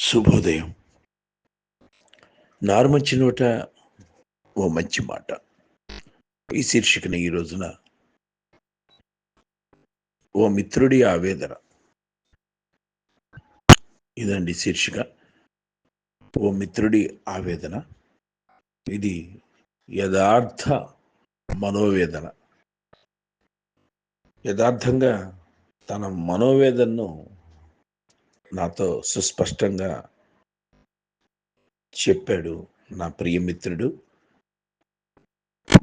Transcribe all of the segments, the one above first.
శుభోదయం. నారుమంచి నోట ఓ మంచి మాట. ఈ శీర్షికన ఈ రోజున ఓ మిత్రుడి ఆవేదన. ఇదండి శీర్షిక. ఓ మిత్రుడి ఆవేదన. ఇది యథార్థ మనోవేదన. యథార్థంగా తన మనోవేదనను నాతో సుస్పష్టంగా చెప్పాడు నా ప్రియమిత్రుడు.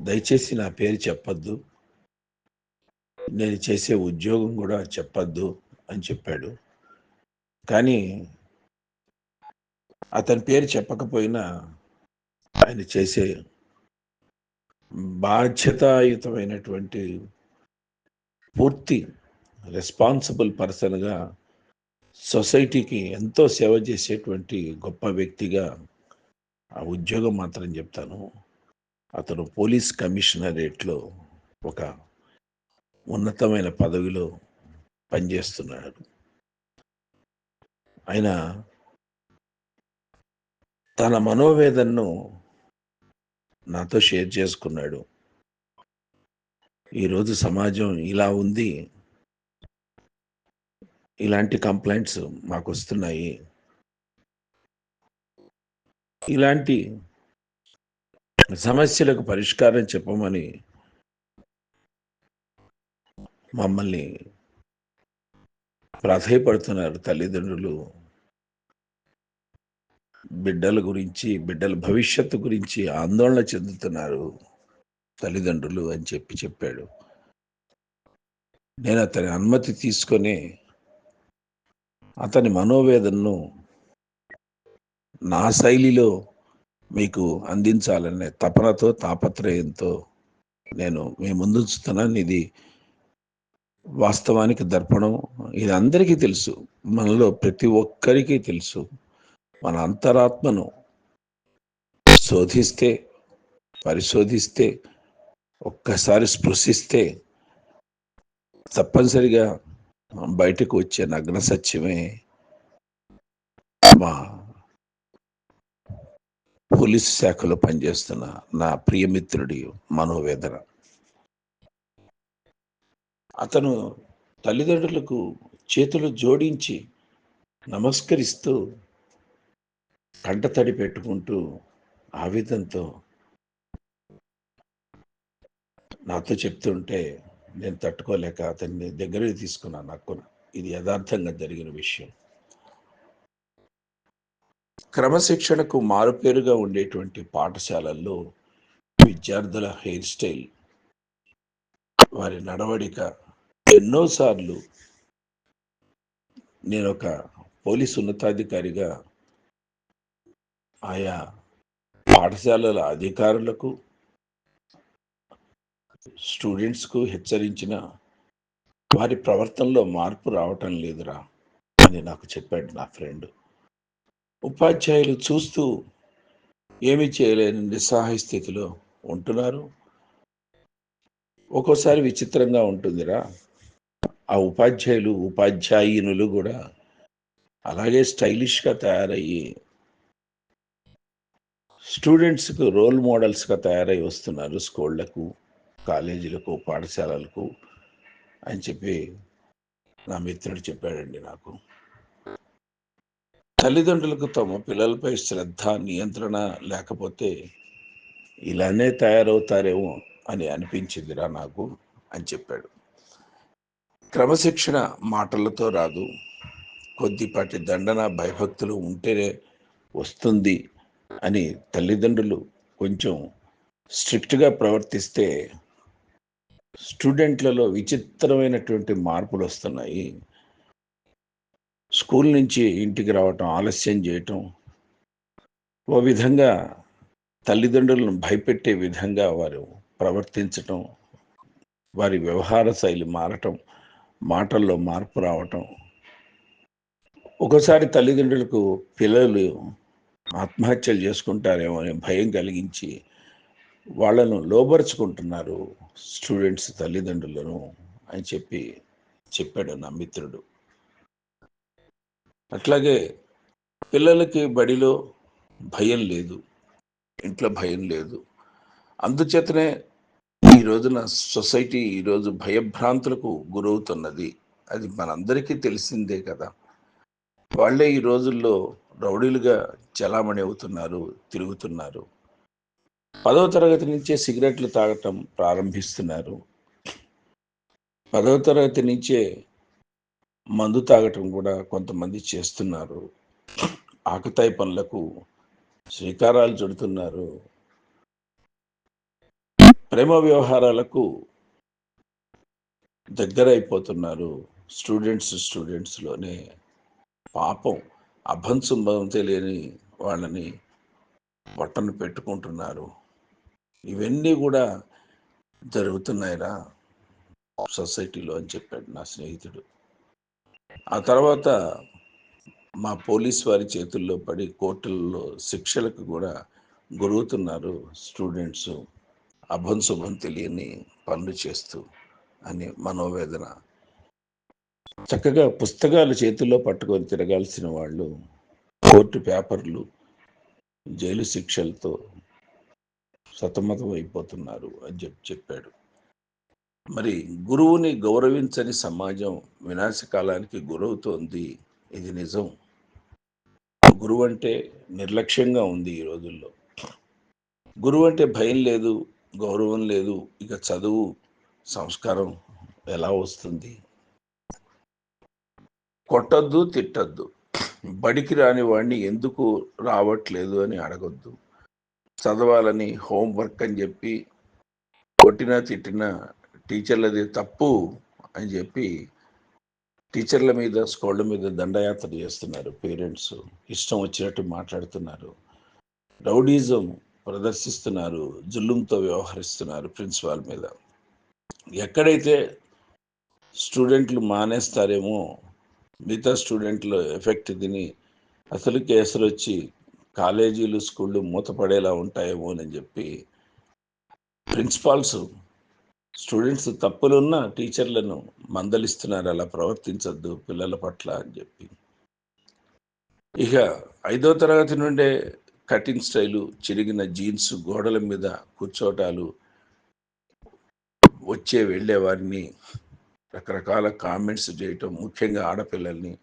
దయచేసి నా పేరు చెప్పద్దు. నేను చేసే ఉద్యోగం కూడా చెప్పద్దు అని చెప్పాడు. కానీ అతని పేరు చెప్పకపోయినా ఆయన చేసే బాధ్యతాయుతమైనటువంటి పూర్తి రెస్పాన్సిబుల్ పర్సన్గా సొసైటీకి ఎంతో సేవ చేసేటువంటి గొప్ప వ్యక్తిగా ఆ ఉద్యోగం మాత్రం చెప్తాను. అతను పోలీస్ కమిషనరేట్లో ఒక ఉన్నతమైన పదవిలో పనిచేస్తున్నాడు. ఆయన తన మనోవేదనను నాతో షేర్ చేసుకున్నాడు. ఈరోజు సమాజం ఇలా ఉంది. ఇలాంటి కంప్లైంట్స్ మాకు వస్తున్నాయి. ఇలాంటి సమస్యలకు పరిష్కారం చెప్పమని మమ్మల్ని ప్రాధాయపడుతున్నారు తల్లిదండ్రులు. బిడ్డల గురించి బిడ్డల భవిష్యత్తు గురించి ఆందోళన చెందుతున్నారు తల్లిదండ్రులు అని చెప్పి చెప్పాడు. నేను అతని అనుమతి తీసుకొని అతని మనోవేదనను నా శైలిలో మీకు అందించాలనే తపనతో తాపత్రయంతో నేను మీ ముందుంచుతున్నాను. ఇది వాస్తవానికి దర్పణం. ఇది అందరికీ తెలుసు. మనలో ప్రతి ఒక్కరికి తెలుసు. మన అంతరాత్మను శోధిస్తే పరిశోధిస్తే ఒక్కసారి స్పృశిస్తే తప్పనిసరిగా బయటకు వచ్చే నగ్న సత్యమే మా పోలీసు శాఖలో పనిచేస్తున్న నా ప్రియమిత్రుడి మనోవేదన. అతను తల్లిదండ్రులకు చేతులు జోడించి నమస్కరిస్తూ కంటతడి పెట్టుకుంటూ ఆవేదంతో నాతో చెప్తుంటే నేను తట్టుకోలేక అతన్ని దగ్గరికి తీసుకున్నాను నక్కున ఇది యథార్థంగా జరిగిన విషయం. క్రమశిక్షణకు మారుపేరుగా ఉండేటువంటి పాఠశాలల్లో విద్యార్థుల హెయిర్ స్టైల్ వారి నడవడిక ఎన్నోసార్లు నేను ఒక పోలీస్ ఉన్నతాధికారిగా ఆయా పాఠశాలల అధికారులకు స్టూడెంట్స్కు హెచ్చరించిన వారి ప్రవర్తనలో మార్పు రావటం లేదురా అని నాకు చెప్పాడు నా ఫ్రెండ్. ఉపాధ్యాయులు చూస్తూ ఏమీ చేయలేని నిస్సహాయ స్థితిలో ఉంటున్నారు. ఒక్కోసారి విచిత్రంగా ఉంటుందిరా. ఆ ఉపాధ్యాయులు ఉపాధ్యాయునులు కూడా అలాగే స్టైలిష్గా తయారయ్యి స్టూడెంట్స్కు రోల్ మోడల్స్గా తయారై వస్తున్నారు స్కూళ్ళకు. కాలేజీలకు పాఠశాలలకు అని చెప్పి నా మిత్రుడు చెప్పాడండి నాకు. తల్లిదండ్రులకు తమ పిల్లలపై శ్రద్ధ నియంత్రణ లేకపోతే ఇలానే తయారవుతారేమో అని అనిపించిందిరా నాకు అని చెప్పాడు. క్రమశిక్షణ మాటలతో రాదు. కొద్దిపాటి దండన భయభక్తులు ఉంటేనే వస్తుంది అని తల్లిదండ్రులు కొంచెం స్ట్రిక్ట్గా ప్రవర్తిస్తే స్టూడెంట్లలో విచిత్రమైనటువంటి మార్పులు వస్తున్నాయి. స్కూల్ నుంచి ఇంటికి రావటం ఆలస్యం చేయటం ఓ విధంగా తల్లిదండ్రులను భయపెట్టే విధంగా వారు ప్రవర్తించటం వారి వ్యవహార శైలి మారటం మాటల్లో మార్పు రావటం. ఒకసారి తల్లిదండ్రులకు పిల్లలు ఆత్మహత్యలు చేసుకుంటారేమో అనే భయం కలిగించి వాళ్ళను లోబరుచుకుంటున్నారు స్టూడెంట్స్ తల్లిదండ్రులను అని చెప్పి చెప్పాడు నా మిత్రుడు. అట్లాగే పిల్లలకి బడిలో భయం లేదు ఇంట్లో భయం లేదు. అందుచేతనే ఈ రోజున సొసైటీ ఈరోజు భయభ్రాంతులకు గురవుతున్నది. అది మనందరికీ తెలిసిందే కదా. వాళ్ళే ఈ రోజుల్లో రౌడీలుగా చలామణి అవుతున్నారు తిరుగుతున్నారు. పదవ తరగతి నుంచే సిగరెట్లు తాగటం ప్రారంభిస్తున్నారు. పదవ తరగతి నుంచే మందు తాగటం కూడా కొంతమంది చేస్తున్నారు. ఆకతాయి పనులకు శ్రీకారాలు చుడుతున్నారు. ప్రేమ వ్యవహారాలకు దగ్గర అయిపోతున్నారు స్టూడెంట్స్ స్టూడెంట్స్లోనే పాపం అభంశుభం తెలియని వాళ్ళని బట్టను పెట్టుకుంటున్నారు. ఇవన్నీ కూడా జరుగుతున్నాయిరా సొసైటీలో అని చెప్పాడు నా స్నేహితుడు. ఆ తర్వాత మా పోలీస్ వారి చేతుల్లో పడి కోర్టుల్లో శిక్షలకు కూడా గురుగుతున్నారు స్టూడెంట్స్. అభం శుభం తెలియని పనులు చేస్తూ అని మనోవేదన. చక్కగా పుస్తకాలు చేతుల్లో పట్టుకొని తిరగాల్సిన వాళ్ళు కోర్టు పేపర్లు జైలు శిక్షలతో సతమతం అయిపోతున్నారు అని చెప్పి చెప్పాడు. మరి గురువుని గౌరవించని సమాజం వినాశకాలానికి గురవుతోంది. ఇది నిజం. గురువు అంటే నిర్లక్ష్యంగా ఉంది ఈ రోజుల్లో. గురువు అంటే భయం లేదు గౌరవం లేదు ఇక చదువు సంస్కారం ఎలా వస్తుంది? కొట్టద్దు తిట్టద్దు. బడికి రాని వాడిని ఎందుకు రావట్లేదు అని అడగొద్దు. చదవాలని హోంవర్క్ అని చెప్పి కొట్టినా తిట్టినా టీచర్లది తప్పు అని చెప్పి టీచర్ల మీద స్కూళ్ళ మీద దండయాత్ర చేస్తున్నారు పేరెంట్స్. ఇష్టం వచ్చినట్టు మాట్లాడుతున్నారు. రౌడీజం ప్రదర్శిస్తున్నారు జుల్లుంతో వ్యవహరిస్తున్నారు ప్రిన్సిపాల్ మీద. ఎక్కడైతే స్టూడెంట్లు మానేస్తారేమో మిగతా స్టూడెంట్లు ఎఫెక్ట్ తిని అసలు కేసులు వచ్చి కాలేజీలు స్కూళ్ళు మూతపడేలా ఉంటాయేమో అని చెప్పి ప్రిన్సిపాల్స్ స్టూడెంట్స్ తప్పులున్న టీచర్లను మందలిస్తున్నారు. అలా ప్రవర్తించద్దు పిల్లల పట్ల అని చెప్పి. ఇక ఐదో తరగతి నుండే కటింగ్ స్టైలు చిరిగిన జీన్స్ గోడల మీద కూర్చోటాలు వచ్చే వెళ్ళే వారిని రకరకాల కామెంట్స్ చేయటం ముఖ్యంగా ఆడపిల్లల్ని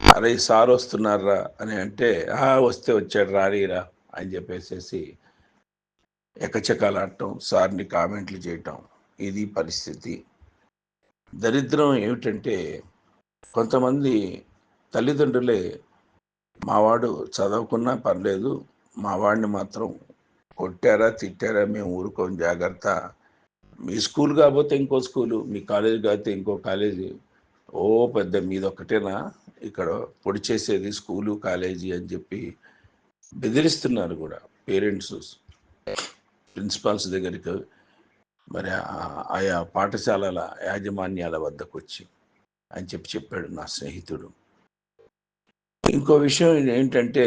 అరే సార్ వస్తున్నారా అని అంటే ఆ వస్తే వచ్చాడు రారీరా అని చెప్పేసేసి ఎకచకాలాడటం సార్ని కామెంట్లు చేయటం ఇది పరిస్థితి. దరిద్రం ఏమిటంటే కొంతమంది తల్లిదండ్రులే మావాడు చదవకున్నా పర్లేదు మావాడిని మాత్రం కొట్టారా తిట్టారా మేము ఊరుకోం జాగ్రత్త. మీ స్కూల్ కాకపోతే ఇంకో స్కూలు మీ కాలేజ్ కాకపోతే ఇంకో కాలేజీ. ఓ పెద్ద మీదొక్కటేనా? ఇక్కడ పొడి చేసేది స్కూలు కాలేజీ అని చెప్పి బెదిరిస్తున్నారు కూడా పేరెంట్స్. ప్రిన్సిపాల్స్ దగ్గరికి మరి ఆయా పాఠశాలల యాజమాన్యాల వద్దకు వచ్చి అని చెప్పి చెప్పాడు నా స్నేహితుడు. ఇంకో విషయం ఏంటంటే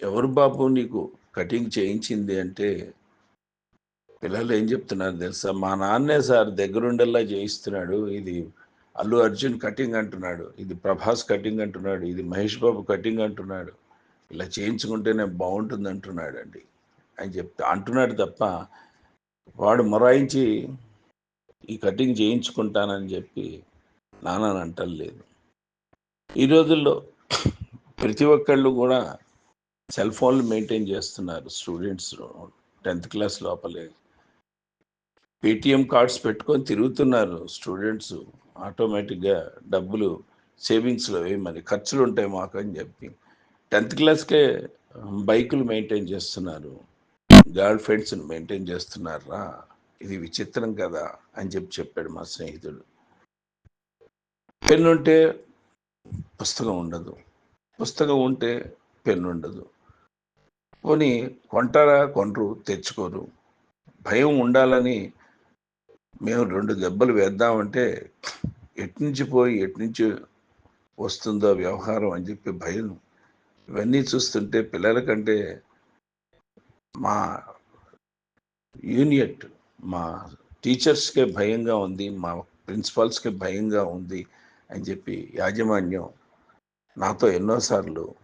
ఎవరు బాబు నీకు కటింగ్ చేయించింది అంటే పిల్లలు ఏం చెప్తున్నారు తెలుసా? మా నాన్నే సార్ దగ్గరుండల్లా చేయిస్తున్నాడు. ఇది అల్లు అర్జున్ కటింగ్ అంటున్నాడు ఇది ప్రభాస్ కటింగ్ అంటున్నాడు ఇది మహేష్ బాబు కటింగ్ అంటున్నాడు ఇలా చేయించుకుంటేనే బాగుంటుంది అంటున్నాడు అండి అని చెప్తే అంటున్నాడు తప్ప వాడు మొరాయించి ఈ కటింగ్ చేయించుకుంటానని చెప్పి నానని అంటలేదు ఈ రోజుల్లో ప్రతి ఒక్కళ్ళు కూడా సెల్ ఫోన్లు మెయింటైన్ చేస్తున్నారు స్టూడెంట్స్ టెన్త్ క్లాస్ లోపలే. పేటిఎం కార్డ్స్ పెట్టుకొని తిరుగుతున్నారు స్టూడెంట్స్ ఆటోమేటిక్గా డబ్బులు సేవింగ్స్లో వేయమని ఖర్చులు ఉంటాయి మాకు అని చెప్పి. టెన్త్ క్లాస్కే బైకులు మెయింటైన్ చేస్తున్నారు. గర్ల్ ఫ్రెండ్స్ని మెయింటైన్ చేస్తున్నారా? ఇది విచిత్రం కదా అని చెప్పి చెప్పాడు మా స్నేహితుడు. పెన్ను ఉంటే పుస్తకం ఉండదు. పుస్తకం ఉంటే పెన్ను ఉండదు పోనీ కొంటారా? కొనరు తెచ్చుకోరు. భయం ఉండాలని మేము రెండు దెబ్బలు వేద్దామంటే ఎట్నుంచి పోయి ఎట్నుంచి వస్తుందో వ్యవహారం అని చెప్పి భయం. ఇవన్నీ చూస్తుంటే పిల్లల కంటే మా యూనియట్ మా టీచర్స్కే భయంగా ఉంది మా ప్రిన్సిపాల్స్కే భయంగా ఉంది అని చెప్పి యాజమాన్యం నాతో ఎన్నోసార్లు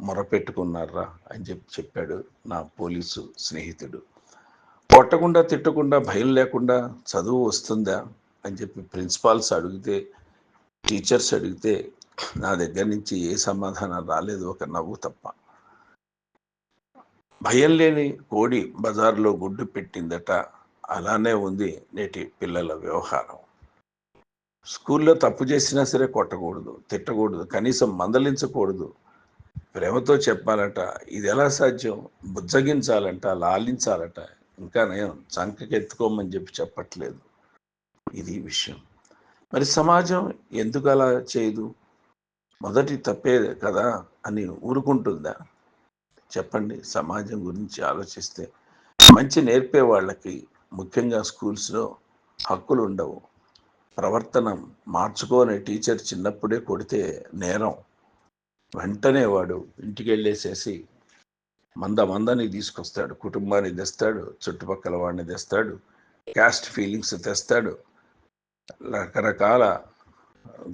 మొరపెట్టుకున్నారా అని చెప్పి చెప్పాడు నా పోలీసు స్నేహితుడు. కొట్టకుండా తిట్టకుండా భయం లేకుండా చదువు వస్తుందా అని చెప్పి ప్రిన్సిపాల్స్ అడిగితే టీచర్స్ అడిగితే నా దగ్గర నుంచి ఏ సమాధానం రాలేదు ఒక నవ్వు తప్ప. భయం లేని కోడి బజార్లో గుడ్డు పెట్టిందట. అలానే ఉంది నేటి పిల్లల వ్యవహారం. స్కూల్లో తప్పు చేసినా సరే కొట్టకూడదు తిట్టకూడదు కనీసం మందలించకూడదు. ప్రేమతో చెప్పాలట ఇది ఎలా సాధ్యం? బుజ్జగించాలంట లాలించాలట ఇంకా నేను చంకకెత్తుకోమని చెప్పి చెప్పట్లేదు. ఇది విషయం. మరి సమాజం ఎందుకు అలా చేయదు? మొదటి తప్పే కదా అని ఊరుకుంటుందా? చెప్పండి. సమాజం గురించి ఆలోచిస్తే మంచి నేర్పే వాళ్ళకి ముఖ్యంగా స్కూల్స్లో హక్కులు ఉండవు. ప్రవర్తన మార్చుకోని టీచర్ చిన్నప్పుడే కొడితే నేరం. వెంటనే వాడు ఇంటికి వెళ్ళేసేసి మంద మందని తీసుకొస్తాడు. కుటుంబాన్ని తెస్తాడు. చుట్టుపక్కల వాడిని తెస్తాడు. క్యాస్ట్ ఫీలింగ్స్ తెస్తాడు. రకరకాల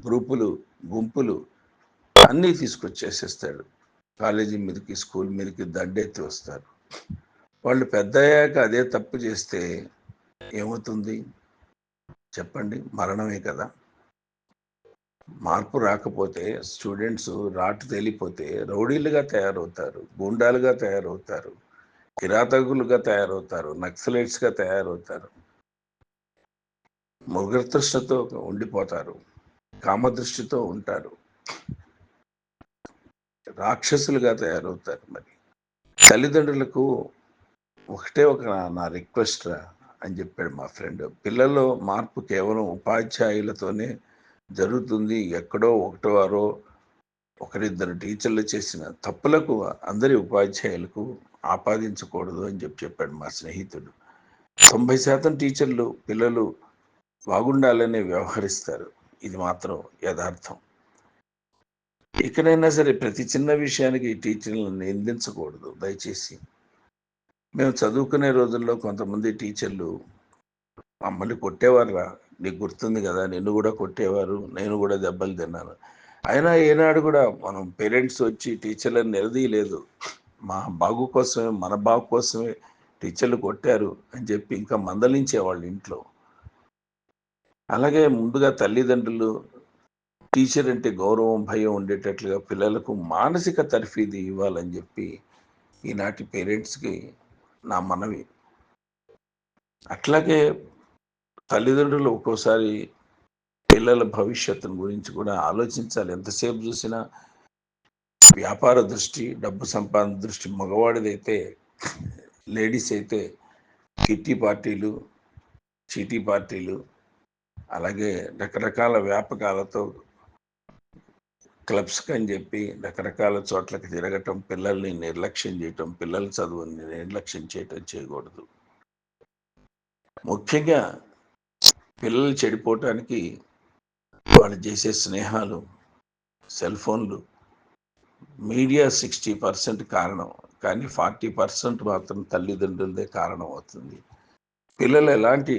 గ్రూపులు గుంపులు అన్నీ తీసుకొచ్చేసేస్తాడు. కాలేజీ మీదకి స్కూల్ మీదకి దండెత్తి వస్తారు. వాళ్ళు పెద్ద అయ్యాక అదే తప్పు చేస్తే ఏమవుతుంది? చెప్పండి. మరణమే కదా. మార్పు రాకపోతే స్టూడెంట్స్ రాటు తేలిపోతే రౌడీలుగా తయారవుతారు గూండాలుగా తయారవుతారు కిరాతకులుగా తయారవుతారు నక్సలైట్స్గా తయారవుతారు. మృగతృష్ణతో ఉండిపోతారు కామదృష్టితో ఉంటారు. రాక్షసులుగా తయారవుతారు మరి. తల్లిదండ్రులకు ఒకటే ఒక నా రిక్వెస్ట్ అని చెప్పాడు మా ఫ్రెండ్. పిల్లల్లో మార్పు కేవలం ఉపాధ్యాయులతోనే జరుగుతుంది. ఎక్కడో ఒకటో వారో ఒకరిద్దరు టీచర్లు చేసిన తప్పులకు అందరి ఉపాధ్యాయులకు ఆపాదించకూడదు అని చెప్పి చెప్పాడు మా స్నేహితుడు. తొంభై శాతం టీచర్లు పిల్లలు బాగుండాలనే వ్యవహరిస్తారు. ఇది మాత్రం యథార్థం. ఇక్కడైనా సరే ప్రతి చిన్న విషయానికి టీచర్లను నిందించకూడదు. దయచేసి మేము చదువుకునే రోజుల్లో కొంతమంది టీచర్లు మమ్మల్ని కొట్టేవారు నీకు గుర్తుంది కదా నిన్ను కూడా కొట్టేవారు నేను కూడా దెబ్బలు తిన్నాను. అయినా ఏనాడు కూడా మనం పేరెంట్స్ వచ్చి టీచర్లను నిలదీయలేదు. మా బాగు కోసమే మన బాగు కోసమే టీచర్లు కొట్టారు అని చెప్పి ఇంకా మందలించేవాళ్ళు ఇంట్లో. అలాగే ముందుగా తల్లిదండ్రులు టీచర్ అంటే గౌరవం భయం ఉండేటట్లుగా పిల్లలకు మానసిక తర్ఫీది ఇవ్వాలని చెప్పి ఈనాటి పేరెంట్స్కి నా మనవి. అట్లాగే తల్లిదండ్రులు ఒక్కోసారి పిల్లల భవిష్యత్తును గురించి కూడా ఆలోచించాలి. ఎంతసేపు చూసినా వ్యాపార దృష్టి డబ్బు సంపాదన దృష్టి మగవాడిదైతే లేడీస్ అయితే కిట్టి పార్టీలు చీటీ పార్టీలు అలాగే రకరకాల వ్యాపకాలతో క్లబ్స్కి అని చెప్పి రకరకాల చోట్లకి తిరగటం పిల్లల్ని నిర్లక్ష్యం చేయటం పిల్లల చదువుని నిర్లక్ష్యం చేయటం చేయకూడదు. ముఖ్యంగా పిల్లలు చెడిపోవటానికి వాళ్ళు చేసే స్నేహాలు సెల్ ఫోన్లు మీడియా సిక్స్టీ పర్సెంట్ కారణం. కానీ ఫార్టీ పర్సెంట్ మాత్రం తల్లిదండ్రులదే కారణం అవుతుంది. పిల్లలు ఎలాంటి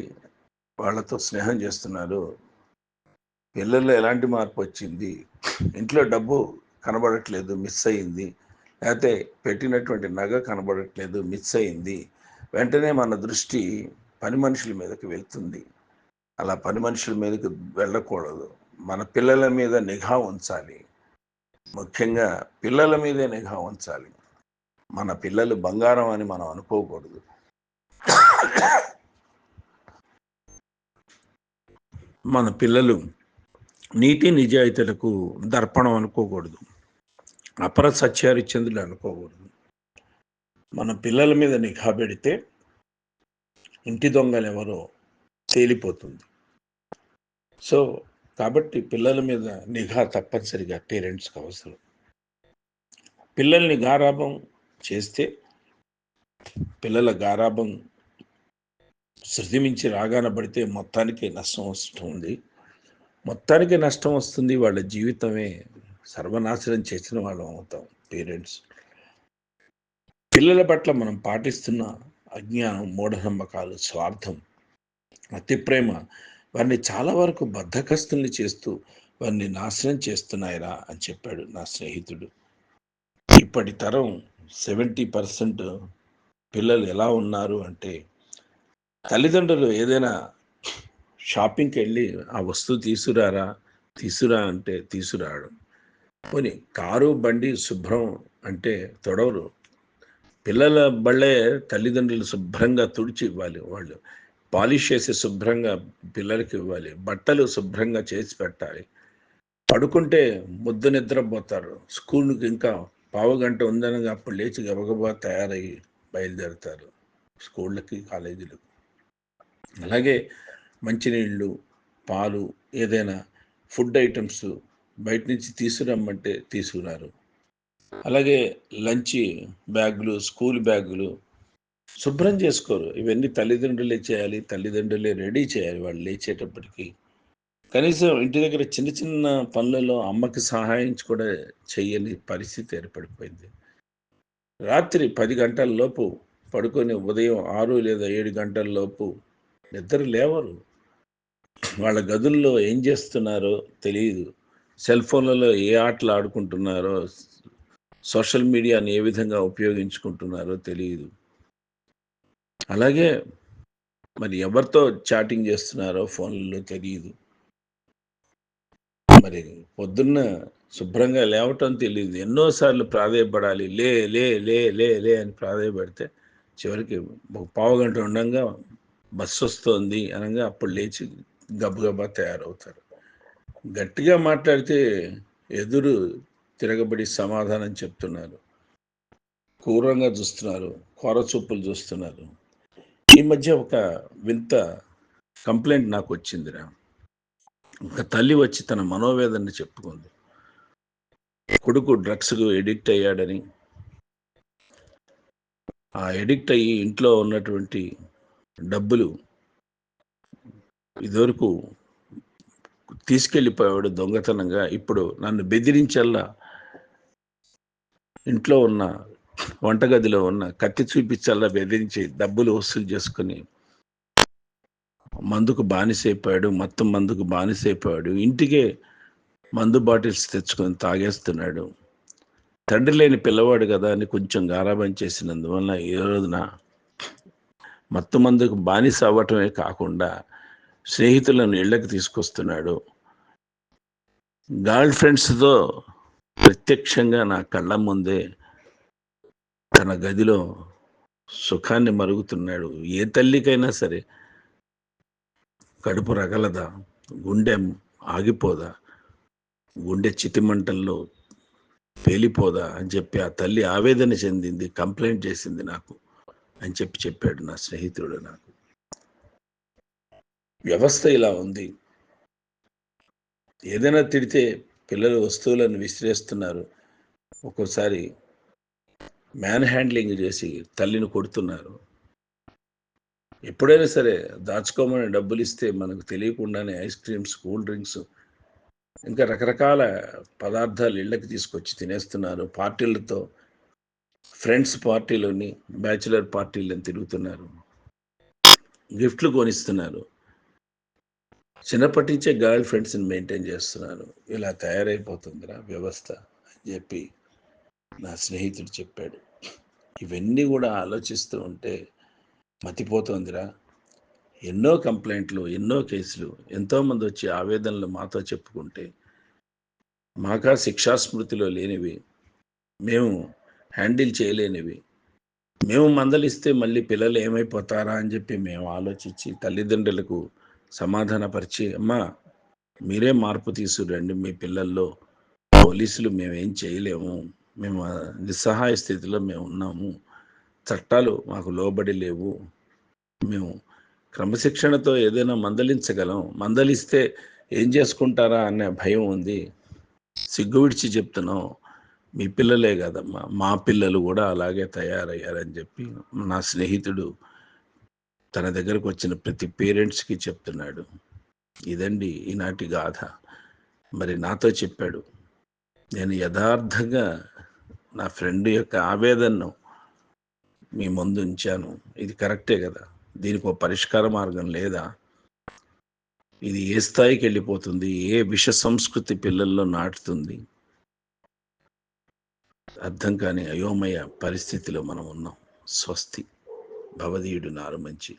వాళ్ళతో స్నేహం చేస్తున్నారు పిల్లల్లో ఎలాంటి మార్పు వచ్చింది ఇంట్లో డబ్బు కనబడట్లేదు మిస్ అయింది లేకపోతే పెట్టినటువంటి నగ కనబడట్లేదు మిస్ అయింది వెంటనే మన దృష్టి పని మనుషుల మీదకి వెళ్తుంది. అలా పని మనుషుల మీదకి వెళ్ళకూడదు. మన పిల్లల మీద నిఘా ఉంచాలి. ముఖ్యంగా పిల్లల మీదే నిఘా ఉంచాలి. మన పిల్లలు బంగారం అని మనం అనుకోకూడదు. మన పిల్లలు నీతి నిజాయితీలకు దర్పణం అనుకోకూడదు. అపర సత్యారిచంద్రులు అనుకోకూడదు. మన పిల్లల మీద నిఘా పెడితే ఇంటి దొంగలు ఎవరో తేలిపోతుంది. సో కాబట్టి పిల్లల మీద నిఘా తప్పనిసరిగా పేరెంట్స్కి అవసరం. పిల్లల్ని గారాభం చేస్తే పిల్లల గారాభం శృతి మించి రాగాన పడితే మొత్తానికి నష్టం వస్తుంది. మొత్తానికి నష్టం వస్తుంది వాళ్ళ జీవితమే సర్వనాశనం చేసిన వాళ్ళం అవుతాం పేరెంట్స్. పిల్లల పట్ల మనం పాటిస్తున్న అజ్ఞానం మూఢనమ్మకాలు స్వార్థం అతి ప్రేమ వారిని చాలా వరకు బద్ధకస్తుల్ని చేస్తూ వారిని నాశనం చేస్తున్నాయిరా అని చెప్పాడు నా స్నేహితుడు. ఇప్పటి తరం సెవెంటీ పర్సెంట్ పిల్లలు ఎలా ఉన్నారు అంటే తల్లిదండ్రులు ఏదైనా షాపింగ్కి వెళ్ళి ఆ వస్తువు తీసుకురారా తీసుకురా అంటే తీసుకురావడం. పోనీ కారు బండి శుభ్రం అంటే తొడవరు. పిల్లల బళ్ళే తల్లిదండ్రులు శుభ్రంగా తుడిచి ఇవ్వాలి వాళ్ళు. పాలిష్ చేసి శుభ్రంగా పిల్లలకి ఇవ్వాలి బట్టలు శుభ్రంగా చేసి పెట్టాలి. పడుకుంటే ముద్ద నిద్రపోతారు. స్కూల్కి ఇంకా పావు గంట ఉందనగా అప్పుడు లేచి గబగబా తయారయ్యి బయలుదేరుతారు స్కూళ్ళకి కాలేజీలకు. అలాగే మంచినీళ్ళు పాలు ఏదైనా ఫుడ్ ఐటమ్స్ బయట నుంచి తీసుకురమ్మంటే తీసుకున్నారు అలాగే లంచ్ బ్యాగులు స్కూల్ బ్యాగులు శుభ్రం చేసుకోరు. ఇవన్నీ తల్లిదండ్రులే చేయాలి తల్లిదండ్రులే రెడీ చేయాలి వాళ్ళు లేచేటప్పటికి. కనీసం ఇంటి దగ్గర చిన్న చిన్న పనులలో అమ్మకి సహాయం కూడా చేయని పరిస్థితి ఏర్పడిపోయింది. రాత్రి పది గంటల లోపు పడుకొని ఉదయం ఆరు లేదా ఏడు గంటల లోపు నిద్ర లేవరు. వాళ్ళ గదుల్లో ఏం చేస్తున్నారో తెలియదు సెల్ ఫోన్లలో ఏ ఆటలు ఆడుకుంటున్నారో సోషల్ మీడియాని ఏ విధంగా ఉపయోగించుకుంటున్నారో తెలియదు అలాగే మరి ఎవరితో చాటింగ్ చేస్తున్నారో ఫోన్లలో తెలియదు మరి పొద్దున్న శుభ్రంగా లేవటం తెలియదు ఎన్నోసార్లు ప్రాధాయపడాలి. లే లే లే లే లే అని ప్రాధాయపడితే చివరికి ఒక పావు గంట ఉండగా బస్సు వస్తుంది అనగా అప్పుడు లేచి గబగబా తయారవుతారు. గట్టిగా మాట్లాడితే ఎదురు తిరగబడి సమాధానం చెప్తున్నారు. క్రూరంగా చూస్తున్నారు. కూర చూపులు చూస్తున్నారు. ఈ మధ్య ఒక వింత కంప్లైంట్ నాకు వచ్చిందిరా. ఒక తల్లి వచ్చి తన మనోవేదనని చెప్పుకుంది. కొడుకు డ్రగ్స్కు ఎడిక్ట్ అయ్యాడని. ఆ ఎడిక్ట్ అయ్యి ఇంట్లో ఉన్నటువంటి డబ్బులు ఇదివరకు తీసుకెళ్ళిపోయాడు దొంగతనంగా. ఇప్పుడు నన్ను బెదిరించల్లా ఇంట్లో ఉన్న వంటగదిలో ఉన్న కత్తి చూపించాలా బెదిరించి డబ్బులు వసూలు చేసుకుని మందుకు బానిసైపోయాడు మొత్తం మందుకు బానిసైపోయాడు. ఇంటికే మందు బాటిల్స్ తెచ్చుకొని తాగేస్తున్నాడు. తండ్రి లేని పిల్లవాడు కదా అని కొంచెం గారాబం చేసినందువల్ల ఈ రోజున మత్తు మందుకు బానిస అవ్వటమే కాకుండా స్నేహితులను ఇళ్ళకి తీసుకొస్తున్నాడు. గర్ల్ ఫ్రెండ్స్తో ప్రత్యక్షంగా నా కళ్ళ ముందే తన గదిలో సుఖాన్ని మరుగుతున్నాడు. ఏ తల్లికైనా సరే కడుపు రగలదా? గుండె ఆగిపోదా? గుండె చితిమంటల్లో పేలిపోదా? అని చెప్పి ఆ తల్లి ఆవేదన చెందింది కంప్లైంట్ చేసింది నాకు అని చెప్పి చెప్పాడు నా స్నేహితుడు నాకు. వ్యవస్థ ఇలా ఉంది. ఏదైనా తిడితే పిల్లలు వస్తువులను విసిరేస్తున్నారు. ఒక్కోసారి మ్యాన్ హ్యాండ్లింగ్ చేసి తల్లిని కొడుతున్నారు. ఎప్పుడైనా సరే దాచుకోమని డబ్బులు ఇస్తే మనకు తెలియకుండానే ఐస్ క్రీమ్స్ కూల్ డ్రింక్స్ ఇంకా రకరకాల పదార్థాలు ఇళ్ళకి తీసుకొచ్చి తినేస్తున్నారు. పార్టీలతో ఫ్రెండ్స్ పార్టీలోని బ్యాచులర్ పార్టీలను తిరుగుతున్నారు. గిఫ్ట్లు కొనిస్తున్నారు. చిన్నప్పటి నుంచే గర్ల్ ఫ్రెండ్స్ని మెయింటైన్ చేస్తున్నారు. ఇలా తయారైపోతుందిరా వ్యవస్థ అని చెప్పి నా స్నేహితుడు చెప్పాడు. ఇవన్నీ కూడా ఆలోచిస్తూ ఉంటే మతిపోతోందిరా. ఎన్నో కంప్లైంట్లు ఎన్నో కేసులు ఎంతోమంది వచ్చి ఆవేదనలు మాతో చెప్పుకుంటే మాకా శిక్షాస్మృతిలో లేనివి మేము హ్యాండిల్ చేయలేనివి మేము మందలిస్తే మళ్ళీ పిల్లలు ఏమైపోతారా అని చెప్పి మేము ఆలోచించి తల్లిదండ్రులకు సమాధానపరిచి అమ్మా మీరే మార్పు తీసుకురండి మీ పిల్లల్లో పోలీసులు మేమేం చేయలేము. మేము నిస్సహాయ స్థితిలో మేము ఉన్నాము. చట్టాలు మాకు లోబడి లేవు. మేము క్రమశిక్షణతో ఏదైనా మందలించగలం. మందలిస్తే ఏం చేసుకుంటారా అనే భయం ఉంది. సిగ్గు విడిచి చెప్తున్నాం. మీ పిల్లలే కదమ్మా. మా పిల్లలు కూడా అలాగే తయారయ్యారని చెప్పి నా స్నేహితుడు తన దగ్గరకు వచ్చిన ప్రతి పేరెంట్స్కి చెప్తున్నాడు. ఇదండి ఈనాటి గాథ. మరి నాతో చెప్పాడు. నేను యథార్థంగా నా ఫ్రెండ్ యొక్క ఆవేదనను మీ ముందు ఉంచాను. ఇది కరెక్టే కదా? దీనికి ఒక పరిష్కార మార్గం లేదా? ఇది ఏ స్థాయికి వెళ్ళిపోతుంది? ఏ విష సంస్కృతి పిల్లల్లో నాటుతుంది? అర్థం కాని అయోమయ పరిస్థితిలో మనం ఉన్నాం. స్వస్తి. భవదీయుడు నారు మంచి